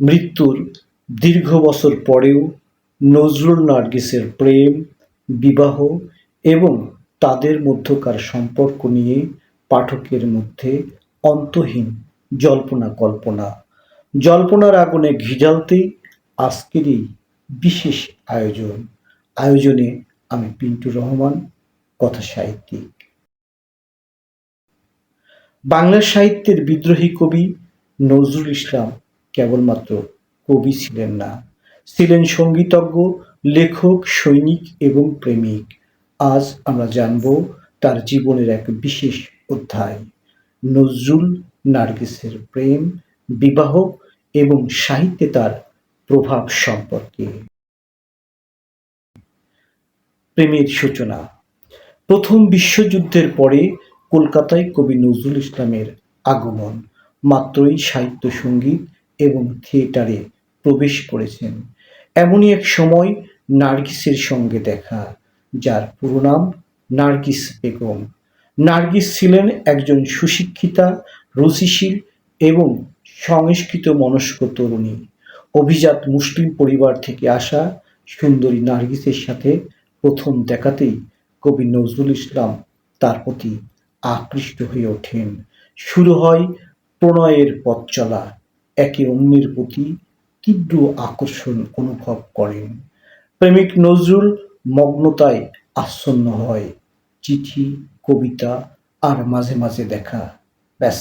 মৃত্যুর দীর্ঘ বছর পরেও নজরুল নার্গিসের প্রেম, বিবাহ এবং তাদের মধ্যকার সম্পর্ক নিয়ে পাঠকের মধ্যে অন্তহীন জল্পনা কল্পনা জল্পনার আগুনে ঘিজালতেই আজকের এই বিশেষ আয়োজন। আয়োজনে আমি পিন্টু রহমান, কথা সাহিত্যিক। বাংলা সাহিত্যের বিদ্রোহী কবি নজরুল ইসলাম কেবলমাত্র কবি ছিলেন না। ছিলেন সঙ্গীতজ্ঞ, লেখক, সৈনিক এবং প্রেমিক। আজ আমরা জানব তার জীবনের এক বিশেষ অধ্যায়। নজরুল নার্গিসের প্রেম, বিবাহ এবং সাহিত্যে তার প্রভাব সম্পর্কে। প্রেমের সূচনা। প্রথম বিশ্বযুদ্ধের পরে কলকাতায় কবি নজরুল ইসলামের আগমন। মাত্রই সাহিত্য সংগীত এবং থিয়েটারে প্রবেশ করেছেন। এমনই এক সময় নার্গিসের সঙ্গে দেখা, যার পুরো নাম নার্গিস বেগম। নার্গিস ছিলেন একজন সুশিক্ষিতা, রুচিশীল এবং সংস্কৃত মনস্ক তরুণী। অভিজাত মুসলিম পরিবার থেকে আসা সুন্দরী নার্গিসের সাথে প্রথম দেখাতেই কবি নজরুল ইসলাম তার প্রতি আকৃষ্ট হয়ে ওঠেন। শুরু হয় প্রণয়ের পথ চলা। একে অন্যের প্রতি তীব্র আকর্ষণ অনুভব করেন। প্রেমিক নজরুল মগ্নতায় আচ্ছন্ন হয়। চিঠি, কবিতা আর মাঝে মাঝে দেখা। ব্যাস,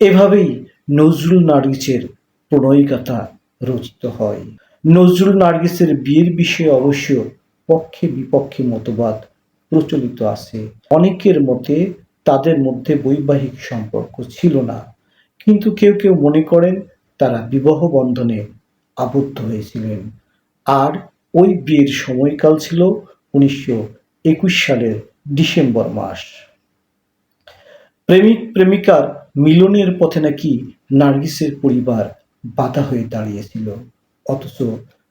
এভাবেই নজরুল নার্গিসের প্রণয়িকাতা রচিত হয়। নজরুল নার্গিসের বিয়ের বিষয়ে অবশ্য পক্ষে বিপক্ষে মতবাদ প্রচলিত আছে। অনেকের মতে তাদের মধ্যে বৈবাহিক সম্পর্ক ছিল না। কিন্তু কেউ কেউ মনে করেন তারা বিবাহ বন্ধনে আবদ্ধ হয়েছিলেন। আর ওই বিয়ের সময়কাল ছিল উনিশশো একুশ সালের ডিসেম্বর মাস। প্রেমিক, প্রেমিকার মিলনের পথে নাকি নার্গিসের পরিবার বাধা হয়ে দাঁড়িয়েছিল। অথচ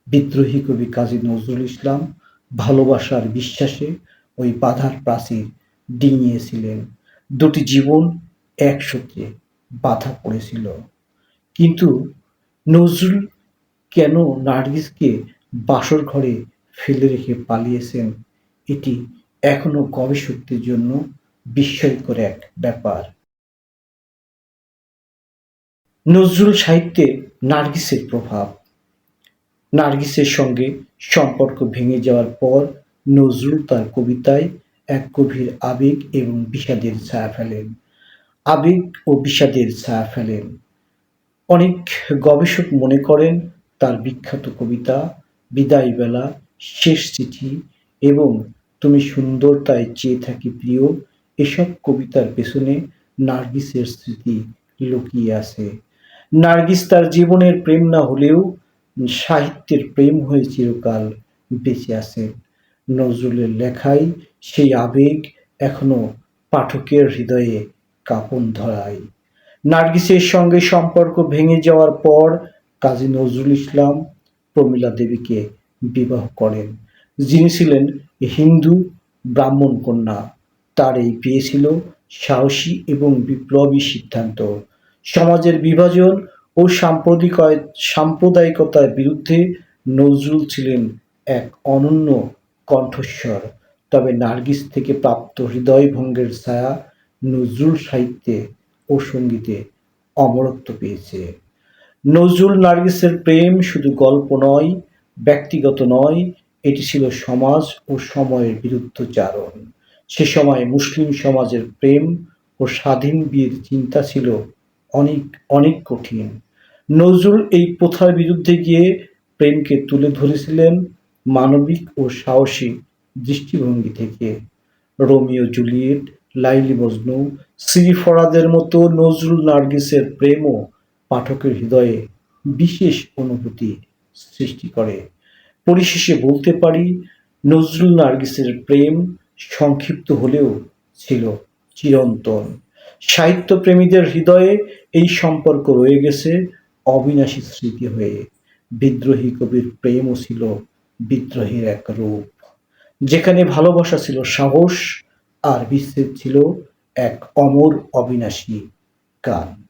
বিদ্রোহী কবি কাজী নজরুল ইসলাম ভালোবাসার বিশ্বাসে ওই বাধার প্রাচীর ডিঙিয়েছিলেন। দুটি জীবন একসাথে বাধা পড়েছিল। কিন্তু নজরুল কেন নার্গিসকে বাসর ঘরে ফেলে রেখে পালিয়েছেন, এটি এখনও গবেষকদের জন্য বিস্ময়কর এক ব্যাপার। নজরুল সাহিত্যে নার্গিসের প্রভাব। নার্গিসের সঙ্গে সম্পর্ক ভেঙে যাওয়ার পর নজরুল তার কবিতায় এক গভীর আবেগ এবং বিষাদের ছায়া ফেলেন। আবেগ ও বিষাদের ছায়া ফেলেন। অনেক গবেষক মনে করেন তার বিখ্যাত কবিতা, বিদায় বেলা শেষ চিঠি এবং তুমি সুন্দরতায় চেয়ে থাকি প্রিয় এসব কবিতার পেছনে নার্গিসের স্মৃতি লুকিয়ে আছে। নার্গিস তার জীবনের প্রেম না হলেও সাহিত্যের প্রেম হয়ে চিরকাল বেঁচে আছে নজরুলের লেখায় সেই আবেগ এখনও পাঠকের হৃদয়ে কাঁপন ধরায়। নার্গিসের সঙ্গে সম্পর্ক ভেঙে যাওয়ার পর কাজী নজরুল ইসলাম প্রমীলা দেবীকে বিবাহ করেন। যিনি ছিলেন হিন্দু ব্রাহ্মণ কন্যা। তার এই বিয়ে ছিল সাহসী এবং বিপ্লবী সিদ্ধান্ত। সমাজের বিভাজন ও সাম্প্রদিক সাম্প্রদায়িকতার বিরুদ্ধে নজরুল ছিলেন এক অনন্য কণ্ঠস্বর। তবে নার্গিস থেকে প্রাপ্ত হৃদয়ভঙ্গের ছায়া নজরুল সাহিত্যে ও সঙ্গীতে অমরত্ব পেয়েছে। নজরুল নার্গিসের প্রেম শুধু গল্প নয়, ব্যক্তিগত নয়, এটি ছিল সমাজ ও সময়ের বিরুদ্ধচারণ। সে সময় মুসলিম সমাজের প্রেম ও স্বাধীন বিয়ের চিন্তা ছিল অনেক অনেক কঠিন। নজরুল এই প্রথার বিরুদ্ধে গিয়ে প্রেমকে তুলে ধরেছিলেন মানবিক ও সাহসী দৃষ্টিভঙ্গি থেকে। রোমিও জুলিয়েট লাইলি মজনু শ্রী ফরাদের মতো নজরুল নার্গিসের প্রেমও পাঠকের হৃদয়ে বিশেষ অনুভূতি সৃষ্টি করে। পরিশেষে বলতে পারি, নজরুল নার্গিসের প্রেম সংক্ষিপ্ত হলেও ছিল চিরন্তন। সাহিত্যপ্রেমীদের হৃদয়ে এই সম্পর্ক রয়ে গেছে অবিনাশী স্মৃতি হয়ে। বিদ্রোহী কবির প্রেমও ছিল বিদ্রোহীর এক রূপ। যেখানে ভালোবাসা ছিল সাহস আর বিশ্বের ছিল এক অমর অবিনাশী গান।